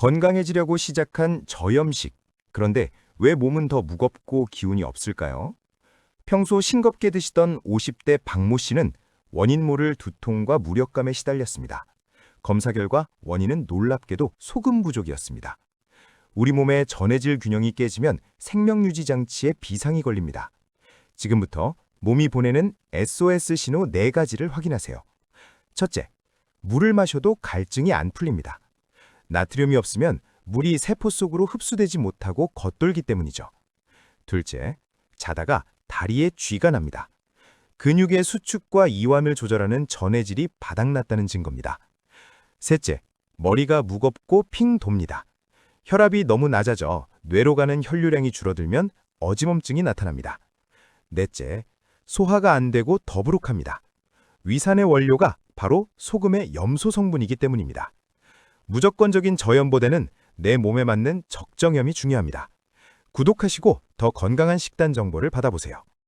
건강해지려고 시작한 저염식. 그런데 왜 몸은 더 무겁고 기운이 없을까요? 평소 싱겁게 드시던 50대 박모 씨는 원인 모를 두통과 무력감에 시달렸습니다. 검사 결과 원인은 놀랍게도 소금 부족이었습니다. 우리 몸의 전해질 균형이 깨지면 생명유지 장치에 비상이 걸립니다. 지금부터 몸이 보내는 SOS 신호 4가지를 확인하세요. 첫째, 물을 마셔도 갈증이 안 풀립니다. 나트륨이 없으면 물이 세포 속으로 흡수되지 못하고 겉돌기 때문이죠. 둘째, 자다가 다리에 쥐가 납니다. 근육의 수축과 이완을 조절하는 전해질이 바닥났다는 증거입니다. 셋째, 머리가 무겁고 핑 돕니다. 혈압이 너무 낮아져 뇌로 가는 혈류량이 줄어들면 어지럼증이 나타납니다. 넷째, 소화가 안 되고 더부룩합니다. 위산의 원료가 바로 소금의 염소 성분이기 때문입니다. 무조건적인 저염보다는 내 몸에 맞는 적정염이 중요합니다. 구독하시고 더 건강한 식단 정보를 받아보세요.